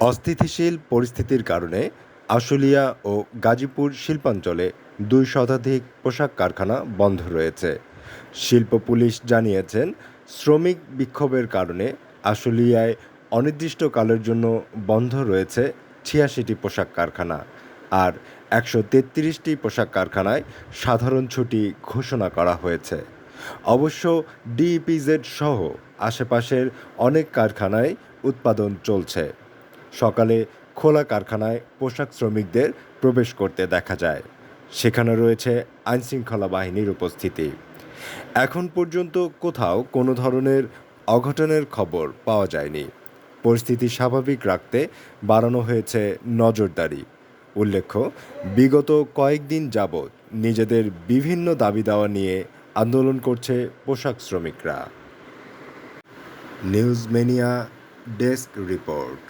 অস্থিতিশীল পরিস্থিতির কারণে আশুলিয়া ও গাজীপুর শিল্পাঞ্চলে দুই শতাধিক পোশাক কারখানা বন্ধ রয়েছে। শিল্প পুলিশ জানিয়েছেন, শ্রমিক বিক্ষোভের কারণে আশুলিয়ায় অনির্দিষ্টকালের জন্য বন্ধ রয়েছে ছিয়াশিটি পোশাক কারখানা আর একশো তেত্রিশটি পোশাক কারখানায় সাধারণ ছুটি ঘোষণা করা হয়েছে। অবশ্য ডিইপিজেড সহ আশেপাশের অনেক কারখানায় উৎপাদন চলছে। সকালে খোলা কারখানায় পোশাক শ্রমিকদের প্রবেশ করতে দেখা যায়। সেখানে রয়েছে আইনশৃঙ্খলা বাহিনীর উপস্থিতি। এখন পর্যন্ত কোথাও কোনো ধরনের অঘটনের খবর পাওয়া যায়নি। পরিস্থিতি স্বাভাবিক রাখতে বাড়ানো হয়েছে নজরদারি। উল্লেখ্য, বিগত কয়েকদিন যাবৎ নিজেদের বিভিন্ন দাবি দাওয়া নিয়ে আন্দোলন করছে পোশাক শ্রমিকরা। News mania desk report.